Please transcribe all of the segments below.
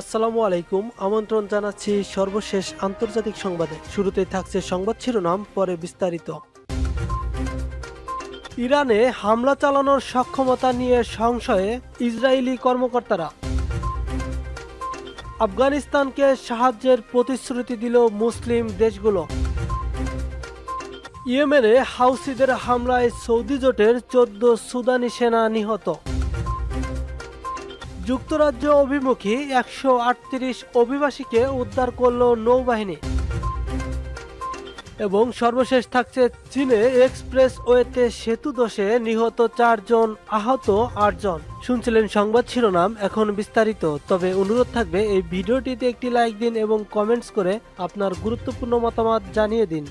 আসসালামু আলাইকুম, আমন্ত্রণ জানাচ্ছি সর্বশেষ আন্তর্জাতিক সংবাদে। শুরুতেই থাকছে সংবাদ শিরোনাম, পরে বিস্তারিত। ইরানে হামলা চালানোর সক্ষমতা নিয়ে সংশয়ে ইসরায়েলি কর্মকর্তারা। আফগানিস্তানকে সাহায্যের প্রতিশ্রুতি দিল মুসলিম দেশগুলো। ইয়েমেনে হাউসিদের হামলায় সৌদি জোটের চোদ্দ সুদানি সেনা নিহত। যুক্তরাজ্য অভিমুখী একশো আটত্রিশ অভিবাসীকে উদ্ধার করল নৌবাহিনী। এবং সর্বশেষ থাকছে চীনে এক্সপ্রেস ওয়েতে সেতু দোষে নিহত চারজন, আহত আটজন। শুনছিলেন সংবাদ শিরোনাম, এখন বিস্তারিত। তবে অনুরোধ থাকবে, এই ভিডিওটিতে একটি লাইক দিন এবং কমেন্টস করে আপনার গুরুত্বপূর্ণ মতামত জানিয়ে দিন।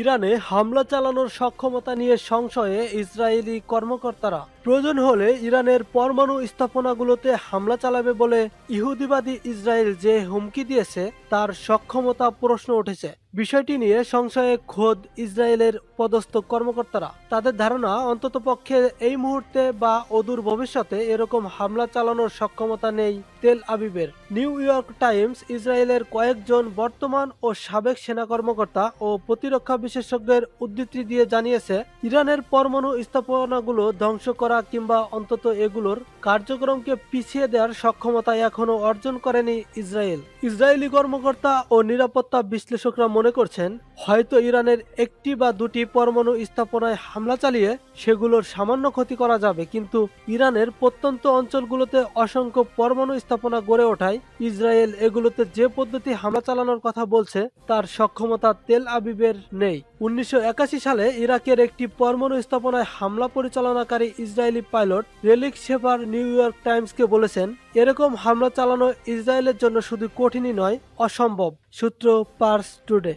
ইরানে হামলা চালানোর সক্ষমতা নিয়ে সংশয়ে ইসরায়েলি কর্মকর্তারা। প্রয়োজন হলে ইরানের পরমাণু স্থাপনাগুলোতে হামলা চালাবে বলে ইহুদিবাদী ইসরায়েল যে হুমকি দিয়েছে, তার সক্ষমতা প্রশ্ন উঠেছে। বিষয়টি নিয়ে সংশয়ে খোদ ইসরায়েলের পদস্থ কর্মকর্তারা। তাদের ধারণা, অন্তত পক্ষে এই মুহূর্তে বা অদূর ভবিষ্যতে এরকম হামলা চালানোর সক্ষমতা নেই তেল আবিবের। নিউ ইয়র্ক টাইমস ইসরায়েলের কয়েকজন বর্তমান ও সাবেক সেনা কর্মকর্তা ও প্রতিরক্ষা বিশেষজ্ঞের উদ্ধৃতি দিয়ে জানিয়েছে, ইরানের পরমাণু স্থাপনাগুলো ধ্বংস করা কিংবা অন্তত এগুলোর কার্যক্রমকে পিছিয়ে দেওয়ার সক্ষমতা এখনও অর্জন করেনি ইসরায়েল। ইসরায়েলি কর্মকর্তা ও নিরাপত্তা বিশ্লেষকরা মনে করছেন হয়তো ইরানের একটি বা দুটি পরমাণু স্থাপনায় হামলা চালিয়ে সেগুলোর সামান্য ক্ষতি করা যাবে, কিন্তু ইরানের প্রত্যন্ত অঞ্চলগুলোতে অসংখ্য পরমাণু স্থাপনা গড়ে ওঠায় ইসরায়েল এগুলোতে যে পদ্ধতি হামলা চালানোর কথা বলছে, তার সক্ষমতা তেল আবিবের নেই। উনিশশো একাশি সালে ইরাকের একটি পরমাণু স্থাপনায় হামলা পরিচালনাকারী Israeli pilot Relik Shefer New York টাইমসকে বলেছেন, এরকম হামলা চালানো ইসরায়েলের জন্য শুধু কঠিনই নয়, অসম্ভব। সূত্র পার্স টুডে।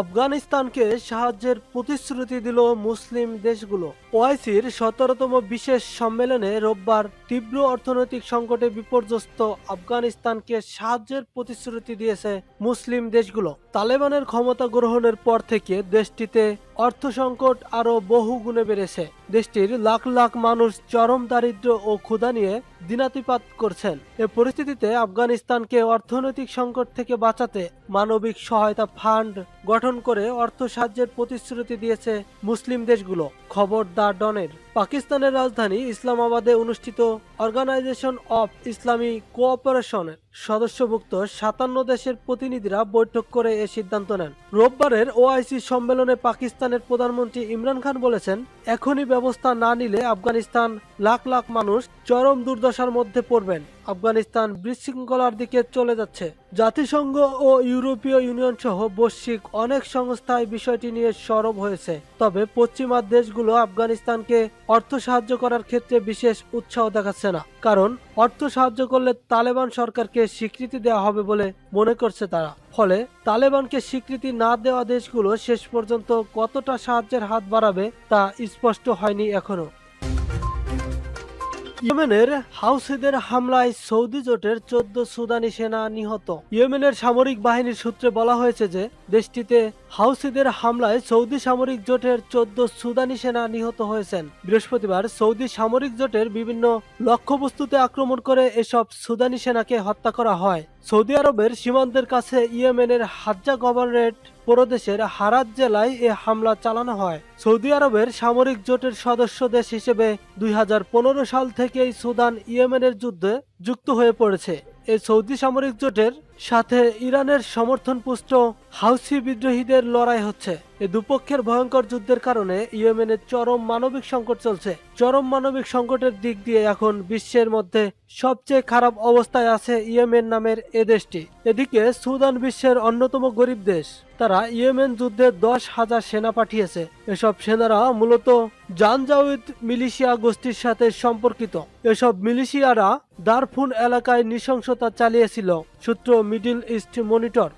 আফগানিস্তানকে সাহায্যের প্রতিশ্রুতি দিল মুসলিম দেশগুলো। ওআইসির সতেরোতম বিশেষ সম্মেলনে রোববার তীব্র অর্থনৈতিক সংকটে বিপর্যস্ত আফগানিস্তানকে সাহায্যের প্রতিশ্রুতি দিয়েছে মুসলিম দেশগুলো। তালেবানের ক্ষমতা গ্রহণের পর থেকে দেশটিতে অর্থ সংকট আরও বহু গুণে বেড়েছে। দেশটির লাখ লাখ মানুষ চরম দারিদ্র ও ক্ষুধা নিয়ে দিনাতিপাত করছেন। এ পরিস্থিতিতে আফগানিস্তানকে অর্থনৈতিক সংকট থেকে বাঁচাতে মানবিক সহায়তা ফান্ড গঠন করে অর্থ সাহায্যের প্রতিশ্রুতি দিয়েছে মুসলিম দেশগুলো। খবর দা ডনের। পাকিস্তানের রাজধানী ইসলামাবাদে অনুষ্ঠিত অর্গানাইজেশন অফ ইসলামী কোঅপারেশনের সদস্যভুক্ত সাতান্ন দেশের প্রতিনিধিরা বৈঠক করে এ সিদ্ধান্ত নেন। রোববারের ওআইসি সম্মেলনে পাকিস্তানের প্রধানমন্ত্রী ইমরান খান বলেছেন, এখনই ব্যবস্থা না নিলে আফগানিস্তান লাখ লাখ মানুষ চরম দুর্দশার মধ্যে পড়বেন। আফগানিস্তান বিশৃঙ্খলার দিকে চলে যাচ্ছে। জাতিসংঘ ও ইউরোপীয় ইউনিয়ন সহ বৈশ্বিক অনেক সংস্থায় বিষয়টি নিয়ে সরব হয়েছে। তবে পশ্চিমা দেশগুলো আফগানিস্তানকে অর্থ সাহায্য করার ক্ষেত্রে বিশেষ উৎসাহ দেখাচ্ছে না। কারণ, অর্থ সাহায্য করলে তালেবান সরকারকে স্বীকৃতি দেওয়া হবে বলে মনে করছে তারা। ফলে, তালেবানকে স্বীকৃতি না দেওয়া দেশগুলো শেষ পর্যন্ত কতটা সাহায্যের হাত বাড়াবে তা স্পষ্ট হয়নি এখনও। ইয়েমেনের হাউসিদের হামলায় সৌদি জোটের চোদ্দ সুদানি সেনা নিহত। ইয়েমেনের সামরিক বাহিনীর সূত্রে বলা হয়েছে যে, দেশটিতে হাউসিদের হামলায় সৌদি সামরিক জোটের চোদ্দ সুদানি সেনা নিহত হয়েছেন। বৃহস্পতিবার সৌদি সামরিক জোটের বিভিন্ন লক্ষ্যবস্তুতে আক্রমণ করে এসব সুদানি সেনাকে হত্যা করা হয়। সৌদি আরবের সীমান্তের কাছে ইয়েমেনের হাজ্জা গভর্নরেট প্রদেশের হারাত জেলায় এ হামলা চালানো হয়। সৌদি আরবের সামরিক জোটের সদস্য দেশ হিসেবে দুই হাজার পনেরো সাল থেকেই সুদান ইয়েমেনের যুদ্ধে যুক্ত হয়ে পড়েছে। এই সৌদি সামরিক জোটের সাথে ইরানের সমর্থনপুষ্ট হাউসি বিদ্রোহীদের লড়াই হচ্ছে। এ দুপক্ষের ভয়ঙ্কর যুদ্ধের কারণে ইয়েমেনের চরম মানবিক সংকট চলছে। চরম মানবিক সংকটের দিক দিয়ে এখন বিশ্বের মধ্যে সবচেয়ে খারাপ অবস্থায় আছে ইয়েমেন নামের এ দেশটি। এদিকে সুদান বিশ্বের অন্যতম গরিব দেশ। তারা ইয়েমেন যুদ্ধে দশ হাজার সেনা পাঠিয়েছে। এসব সেনারা মূলত জানজাউদ মিলিশিয়া গোষ্ঠীর সাথে সম্পর্কিত। এসব মিলিশিয়ারা দারফুন এলাকায় নৃশংসতা চালিয়েছিল। সূত্র মিডল ইস্ট মনিটর।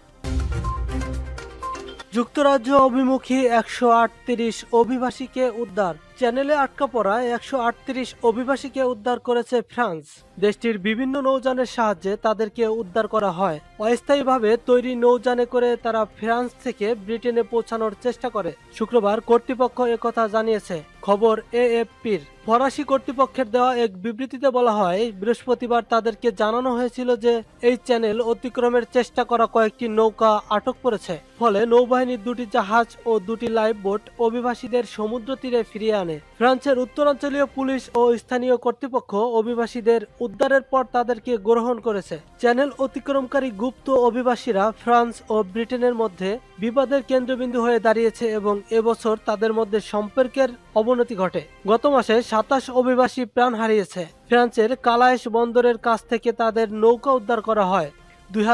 যুক্তরাজ্য অভিমুখী একশো আটত্রিশ অভিবাসীকে উদ্ধার। চ্যানেলে আটকা পড়া একশো আটত্রিশ অভিবাসীকে উদ্ধার করেছে ফ্রান্স। দেশটির বিভিন্ন নৌযানের সাহায্যে তাদেরকে উদ্ধার করা হয়। অস্থায়ীভাবে তৈরি নৌযানে করে তারা ফ্রান্স থেকে ব্রিটেনে পৌঁছানোর চেষ্টা করে। শুক্রবার কর্তৃপক্ষ একথা জানিয়েছে। খবর এএফপির। ফরাসি কর্তৃপক্ষের দেওয়া এক বিবৃতিতে বলা হয়, বৃহস্পতিবার তাদেরকে জানানো হয়েছিল যে এই চ্যানেল অতিক্রমের চেষ্টা করা কয়েকটি নৌকা আটক করেছে। ফলে নৌবাহিনীর দুটি জাহাজ ও দুটি লাইফ বোট অভিবাসীদের সমুদ্র তীরে ফিরিয়ে আনে। ফ্রান্সের উত্তরাঞ্চলীয় পুলিশ ও স্থানীয় কর্তৃপক্ষ অভিবাসীদের উদ্ধারের পর তাদেরকে গ্রহণ করেছে। চ্যানেল অতিক্রমকারী গুপ্ত অভিবাসীরা ফ্রান্স ও ব্রিটেনের মধ্যে বিবাদের কেন্দ্রবিন্দু হয়ে দাঁড়িয়েছে এবং এবছর তাদের মধ্যে সম্পর্কের অবনতি ঘটে। গত মাসে সাতাশ অভিবাসী প্রাণ হারিয়েছে। ফ্রান্সের কালায়েশ বন্দরের কাছ থেকে তাদের নৌকা উদ্ধার করা হয়। দুই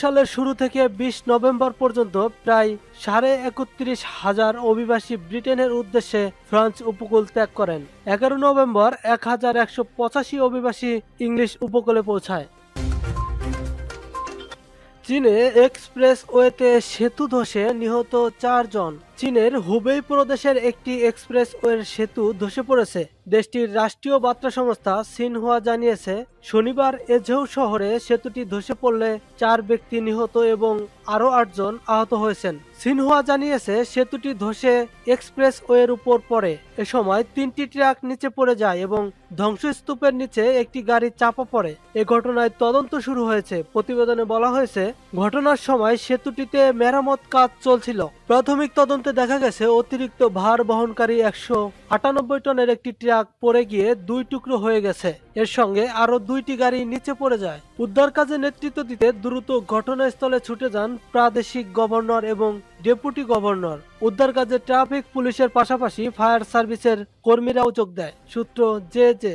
সালের শুরু থেকে বিশ নভেম্বর পর্যন্ত প্রায় সাড়ে একত্রিশ হাজার অভিবাসী ব্রিটেনের উদ্দেশ্যে ফ্রান্স উপকূল ত্যাগ করেন। এগারো নভেম্বর এক হাজার একশো পঁচাশি অভিবাসী ইংলিশ উপকূলে পৌঁছায়। চীনে এক্সপ্রেস ওয়েতে সেতু ধসে নিহত চারজন। চীনের হুবেই প্রদেশের একটি এক্সপ্রেস ওয়ের সেতু ধসে পড়েছে। দেশটির রাষ্ট্রীয় বার্তা সংস্থা সিনহুয়া জানিয়েছে, শনিবার এঝেউ শহরে সেতুটি ধসে পড়লে চার ব্যক্তি নিহত এবং আরও আটজন আহত হয়েছেন। সিনহুয়া জানিয়েছে, সেতুটি ধসে এক্সপ্রেস ওয়ের উপর পড়ে। এ সময় তিনটি ট্রাক নিচে পড়ে যায় এবং ধ্বংসস্তূপের নিচে একটি গাড়ি চাপা পড়ে। এ ঘটনায় তদন্ত শুরু হয়েছে। প্রতিবেদনে বলা হয়েছে, ঘটনার সময় সেতুটিতে মেরামত কাজ চলছিল। প্রাথমিক তদন্তে দেখা গেছে, অতিরিক্ত ভার বহনকারী একশো আটানব্বই টনের একটি ট্রাক পড়ে গিয়ে দুই টুকরো হয়ে গেছে। এর সঙ্গে আরও দুইটি গাড়ি নিচে পড়ে যায়। উদ্ধার কাজে নেতৃত্ব দিতে দ্রুত ঘটনাস্থলে ছুটে যান প্রাদেশিক গভর্নর এবং ডেপুটি গভর্নর। উদ্ধার কাজে ট্রাফিক পুলিশের পাশাপাশি ফায়ার সার্ভিসের কর্মীরাও যোগ দেয়। সূত্র জে জে